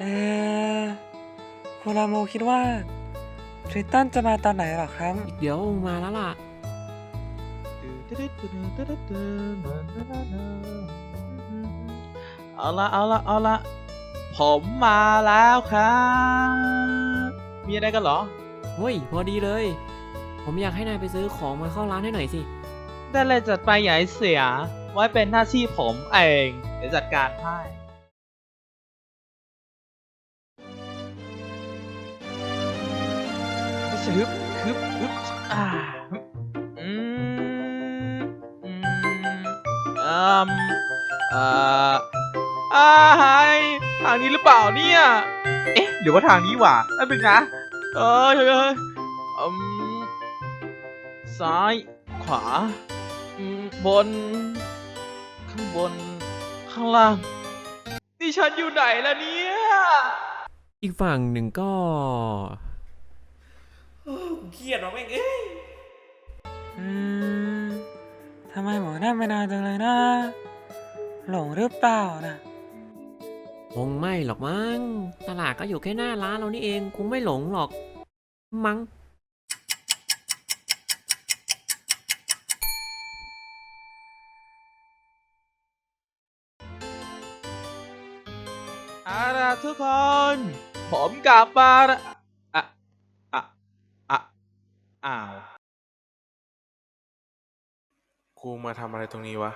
เออคุณราโมคิดว่าทริตตันจะมาตอนไหนหรอครับ เดี๋ยวมาแล้วล่ะ เอาละเอาละเอาละผมมาแล้วครับ มีอะไรกันเหรอ เฮ้ย พอดีเลย ผมอยากให้นายไปซื้อของมาเข้าร้านให้หน่อยสิ ได้เลยจัดไปใหญ่เสีย ไว้เป็นหน้าที่ผมเอง เดี๋ยวจัดการให้ ฮึบฮึบฮึบอ่าฮึบอืมอืมอืมเอ่ออ่าไฮทางนี้หรือเปล่าเนี่ย เอ๊ะหรือว่าทางนี้หว่าไม่เป็นนะ เอ้ยเอ้ยเอ้ยอืมซ้าย ขวาอืมบน ข้างบน ข้างล่าง นี่ฉันอยู่ไหนล่ะเนี่ย อีกฝั่งหนึ่งก็ เครียดว่ะแม่งเอ้ยอืมทำไมหมอนั่นไม่นานจังเลยนะ หลงหรือเปล่านะ คงไม่หรอกมั้ง ตลาดก็อยู่แค่หน้าร้านเรานี่เอง คงไม่หลงหรอก มั้ง เอาล่ะทุกคน ผมกลับมาแล้วอะอะอะ อ้าว กูมาทำอะไรตรงนี้วะ